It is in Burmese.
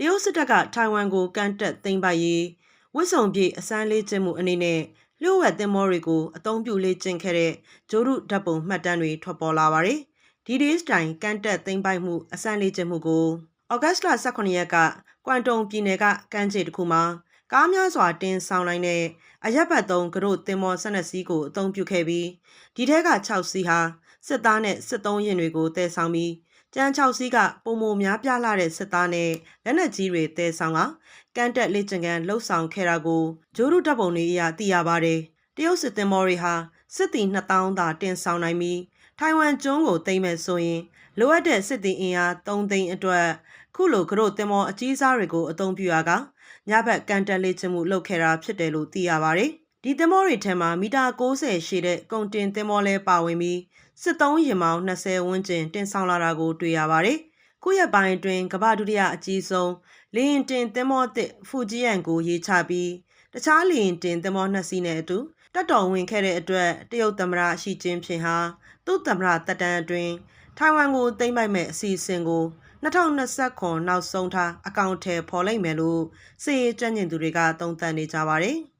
တရုတ်စစ်တပ်ကထိုင်ဝမ်ကိုကန့်တက်သိမ်းပိုက်ရေးဝစ်စုံပြေအစမ်းလေးကျင်းမှုအနေနဲ့လျှို့ဝှက်သင်္ဘောတွေကိုအသုံးပြုလေးကျင့်ခဲ့တဲ့ဂျိုရုဓာတ်ပုံမှတ်တမ်းတွေထွက်ပေါ်လာပါတယ်။ဒီဒေးစတိုင်ကန့်တက်သိမ်းပိုက်မှုအစမ်းလေးကျင်းမှုကိုဩဂတ်စ်လ18ရက်ကကွမ်တုံပြည်နယ်ကကမ်းခြေတစ်ခုမှာကားများစွာတင်ဆောင်နိုင်တဲ့အရက်ပတ်သုံးကရုသင်္ဘော12စီးကိုအသုံးပြုခဲ့ပြီးဒီထဲက6စီးဟာစစ်သားနဲ့စစ်သုံးရင်တွေကိုတည်ဆောင်ပြီး ကျန်း6စီးကပုံမများပြားလာတဲ့စစ်သားနဲ့လက်နက်ကြီးတွေတည်ဆောင်ကကန့်တက်လေ့ကျင့်ခန်းလှုပ်ဆောင်ခဲ့တာကိုဂျိုရုတပ်ပုံတွေအရသိရပါတယ်။တရုတ်စစ်သင်္ဘောတွေဟာစစ်သည်2000သာတင်ဆောင်နိုင်ပြီးထိုင်ဝမ်ကျွန်းကိုသိမ်းမဲ့ဆိုရင်လိုအပ်တဲ့စစ်သည်အင်အား3သိန်းအတွက်ခုလိုကရုသင်္ဘောအကြီးစားတွေကိုအသုံးပြုရကညဘက်ကန်တက်လေ့ကျင့်မှုလုပ်ခဲ့တာဖြစ်တယ်လို့သိရပါတယ်။ ဒီသင်္ဘောတွေထဲမှာမီတာ60ရှည်တဲ့ကုန်တင်သင်္ဘောလဲပါဝင်ပြီးစစ်သုံးရင်မောင်း20ဝန်းကျင်တင်ဆောင်လာတာကိုတွေ့ရပါတယ်။ခုရက်ပိုင်းအတွင်းကမ္ဘာဒုတိယအကြီးဆုံးလေရင်တင်သင်္ဘောသစ်ဖူဂျီယန်ကိုရေးချပြီးတခြားလေရင်တင်သင်္ဘောနှစ်စီးနဲ့အတူတက်တော်ဝင်ခဲ့တဲ့အတွက်တရုတ်သမ္မတရှီကျင်းဖျင်ဟာသူ့သမ္မတတက်တန်းအတွင်းထိုင်ဝမ်ကိုသိမ်းပိုက်မဲ့အစီအစဉ်ကို2029နောက်ဆုံးထားအကောင့်ထဲပေါ်လိုက်မယ်လို့စစ်ရေးကြံ့ကျင်သူတွေကသုံးသပ်နေကြပါတယ်။